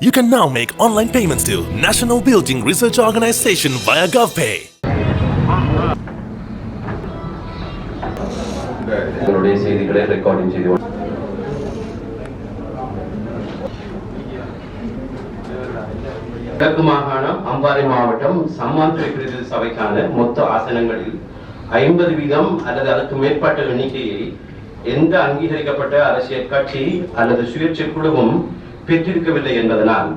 You can now make online payments to National Building Research Organization via GovPay. உங்களுடைய செய்திகளை recording செய்து கிழக்கு மாகாணம் அம்பாறை மாவட்டம் சம்மாந்துறை பிரதேச சபைக்கான மொத்த ஆசனங்களில் ஐம்பது வீதம் அல்லது அதற்கு மேற்பட்ட எண்ணிக்கையை எந்த அங்கீகரிக்கப்பட்ட அரசியல் கட்சி அல்லது சுயேட்சை குழுவும் பெற்றிருக்கவில்லை என்பதனால்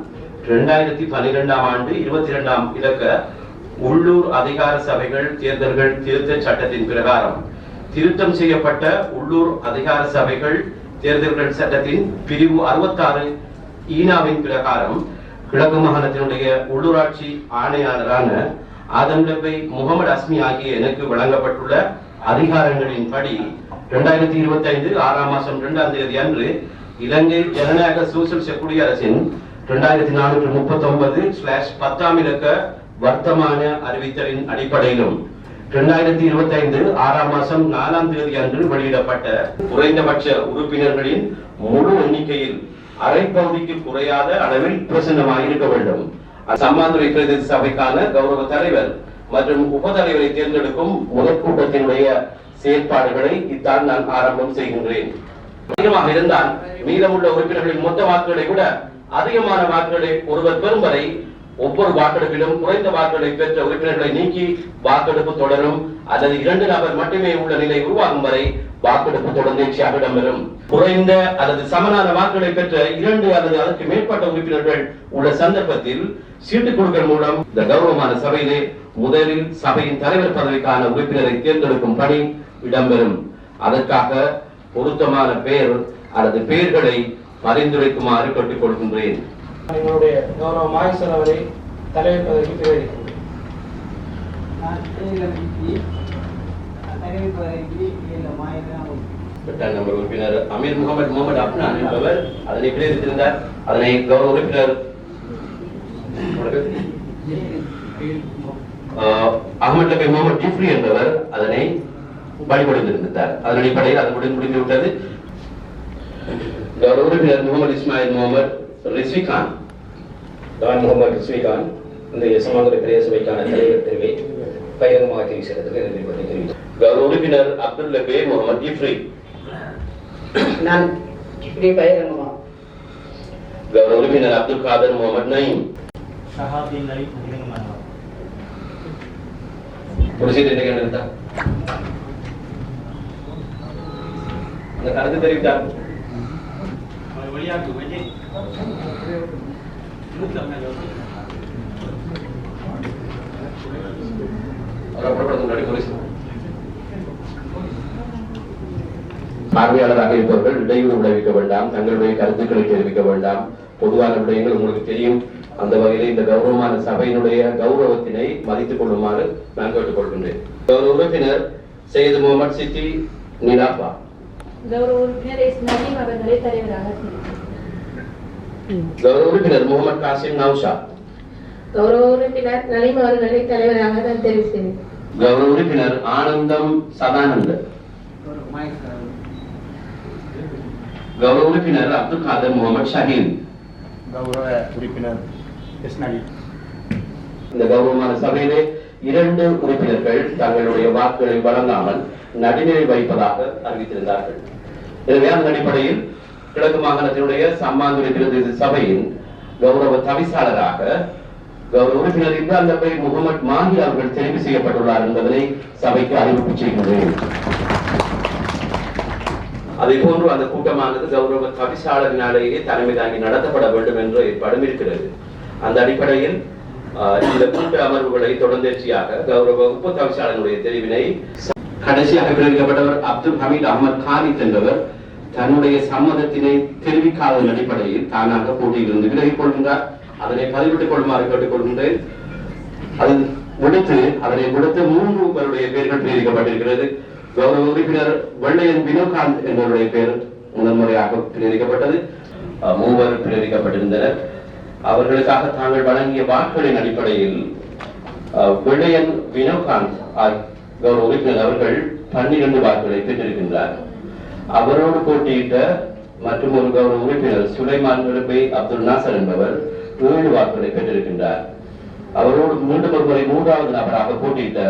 இரண்டாயிரத்தி பனிரெண்டாம் ஆண்டு இருபத்தி இரண்டாம் இலக்க உள்ளூர் அதிகார சபைகள் தேர்தல்கள் திருத்த சட்டத்தின் பிரகாரம் திருத்தம் செய்யப்பட்ட உள்ளூர் அதிகார சபைகள் தேர்தல்கள் சட்டத்தின் பிரிவு அறுபத்தாறு ஈனாவின் பிரகாரம் கிழக்கு மாகாணத்தினுடைய உள்ளூராட்சி ஆணையாளரான ஆதம் டப்பை முகமது அஸ்மி ஆகிய எனக்கு வழங்கப்பட்டுள்ள அதிகாரங்களின்படி இரண்டாயிரத்தி இருபத்தி ஐந்து ஆறாம் மாசம் இரண்டாம் தேதி அன்று இலங்கை ஜனநாயக சோசியலிச குடியரசின் இரண்டாயிரத்தி நானூற்றி முப்பத்தி ஒன்பது ஸ்லாஷ் பத்தாம் இலக்க வர்த்தமான அறிவித்தலின் அடிப்படையிலும் இரண்டாயிரத்தி இருபத்தி ஐந்து ஆறாம் மாசம் நாலாம் தேதி அன்று வெளியிடப்பட்ட குறைந்தபட்ச உறுப்பினர்களின் முழு எண்ணிக்கையில் அரைப்பகுதிக்கு குறையாத அளவில் பிரசன்னமாக இருக்க வேண்டும். சம்மாந்துறை பிரதேச சபைக்கான கௌரவ தலைவர் மற்றும் உபதலைவரை தேர்ந்தெடுக்கும் முதற்கூட்டத்தினுடைய செயற்பாடுகளை இத்தான் நான் ஆரம்பம் செய்கின்றேன். அதிகமாக இருந்தால் மீதமுள்ள உறுப்பினர்களின் மொத்த வாக்குகளை விட அதிகமான வாக்குகளை ஒருவர் பெறும் வரை ஒவ்வொரு வாக்கெடுப்பிலும் குறைந்த வாக்குகளை பெற்ற உறுப்பினர்களை நீக்கி வாக்கெடுப்பு தொடரும் அல்லது இரண்டு நபர் மட்டுமே உள்ள நிலை உருவாகும் வரை வாக்கெடுப்பு தொடர்ந்தேர்ச்சியாக இடம்பெறும். குறைந்த அல்லது சமனான வாக்குகளை பெற்ற இரண்டு அல்லது அதற்கு மேற்பட்ட உறுப்பினர்கள் உள்ள சந்தர்ப்பத்தில் சீட்டு குழுக்கள் மூலம் இந்த கௌரவமான சபையிலே முதலில் சபையின் தலைவர் பதவிக்கான உறுப்பினரை தேர்ந்தெடுக்கும் பணி இடம்பெறும். அதற்காக பொருத்தமான பெயர் அல்லது பெயர்களை பரிந்துரைக்குமாறு கேட்டுக் கொள்கின்றேன் எங்களுடைய கௌரவ மாயசன் அவரை தலைவர் பதவிக்கு தெரிவிக்கிறேன் எட்டாம் நம்பர் உறுப்பினர் அமீர் முகமது முகமது அப்னான் என்பவர் அதனை பிரித்திருந்தார் அதனை கௌரவ உறுப்பினர் அகமது லபை முகமது ஜிப்ரி என்பவர் அதனை வழிபடுத்திருந்தார் அதன் அடிப்படையில் அது முடிந்து முடிந்து விட்டது. கௌரவ உறுப்பினர் முகமது இஸ்மாயில் முகமது ரிஸ்விகான். நான் முகமது ரிஸ்விகான். இந்த சமாந்திர பிரதேச சபைக்கான தலைவர் தெரிவை பகிரங்கமாக தெரிவிக்கிறதுக்கு எதிர்ப்பதை தெரிவித்தார் கௌரவ உறுப்பினர் அப்துல் லபே முகமது ஜிப்ரி நான் இப்படி பகிரங்கமா? கௌரவ உறுப்பினர் அப்துல் காதர் முகமது நயீம். ஒரு சீட் என்ன கேட்டு அந்த கருத்து தெரிவித்தார். பார்வையாளராக இருப்பவர்கள் இடையூறு விளைவிக்க வேண்டாம் தங்களுடைய கருத்துக்களை தெரிவிக்க வேண்டாம். பொதுவான விடயங்கள் உங்களுக்கு தெரியும். அந்த வகையிலே இந்த கௌரவமான சபையினுடைய கௌரவத்தினை மதித்துக் கொள்ளுமாறு நான் கேட்டுக்கொள்கின்றேன். உறுப்பினர் சையது முகமது சித்தி நிலாபா கௌரவ உறுப்பினர் எஸ் நலீம் அவர்களை தலைவராக. கௌரவ உறுப்பினர் முகமது காசிம் நௌஷா கௌரவ உறுப்பினர் நலீம் அவர்களை தலைவராக நான் தெரிவு செய்தேன் கௌரவ உறுப்பினர் ஆனந்தம் சதானந்த கௌரவ உறுப்பினர் அப்துல் காதர் முகமது ஷஹீன் கௌரவ உறுப்பினர் எஸ் நலீம் இந்த கௌரவமான சபையிலே இரண்டு உறுப்பினர்கள் தங்களுடைய வாக்குகளை வழங்காமல் நடுநிலை வைப்பதாக அறிவித்திருந்தார்கள். எனவே அந்த அடிப்படையில் கிழக்கு மாகாணத்தினுடைய சம்மாந்துரை பிரதேச சபையின் கௌரவ தவிசாளராக கௌரவ உறுப்பினர் இப்ரான் தபை முகமது மாஹி அவர்கள் தெரிவு செய்யப்பட்டுள்ளார் என்பதனை சபைக்கு அறிவிப்பு செய்கின்றேன் அதே போன்று அந்த கூட்டமானது கௌரவ தவிசாளரினாலேயே தலைமை தாங்கி நடத்தப்பட வேண்டும் என்ற ஏற்பாடும் இருக்கிறது. அந்த அடிப்படையில் இந்த கூட்ட அமர்வுகளை தொடர்ந்தேர்ச்சியாக கௌரவ உப்பு தவிசாளனுடைய தெரிவினை கடைசியாக பிறப்பிக்கப்பட்டவர் அப்துல் ஹமீத் அகமது காலித் என்பவர் தன்னுடைய சம்மதத்தினை தெரிவிக்காததன் அடிப்படையில் தானாக போட்டியிலிருந்து விலகிக் கொள்கின்றார். அதனை பதிவிட்டுக் கொள்ளுமாறு கேட்டுக் கொள்கின்றேன். அது விடுத்து அதனை விடுத்து மூன்று பேருடைய பெயர்கள் பிரிக்கப்பட்டிருக்கிறது. கௌரவ உறுப்பினர் வெள்ளையன் வினோகாந்த் என்பவருடைய பெயர் முதன்முறையாக பிரிக்கப்பட்டது. மூவர் பிரிக்கப்பட்டிருந்தனர். அவர்களுக்காக தாங்கள் வழங்கிய வாக்குகளின் அடிப்படையில் அஹ், வெள்ளையன் வினோகாந்த் கௌரவ உறுப்பினர் அவர்கள் பன்னிரண்டு வாக்குகளை பெற்றிருக்கின்றார். அவரோடு போட்டியிட்ட மற்றும் ஒரு கௌரவ உறுப்பினர் சுலைமான் ரபி அப்துல் நாசர் என்பவர் ஏழு வாக்குகளை பெற்றிருக்கின்றார். அவரோடு மீண்டும் ஒருமுறை மூன்றாவது நபராக போட்டியிட்ட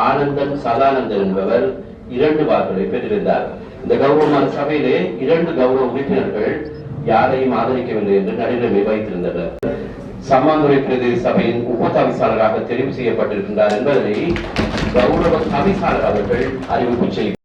ஆனந்தன் சதானந்தன் என்பவர் இரண்டு வாக்குகளை பெற்றிருந்தார். இந்த கௌரவமான சபையிலே இரண்டு கௌரவ உறுப்பினர்கள் யாரையும் ஆதரிக்கவில்லை என்று நடுநிலை வைத்திருந்தனர் சம்மாந்துறை பிரதேச சபையின் உப தவிசாளராக தெரிவு செய்யப்பட்டிருக்கின்றார் என்பதை கௌரவ தவிசாளர் அவர்கள் அறிவிப்பு செய்தார்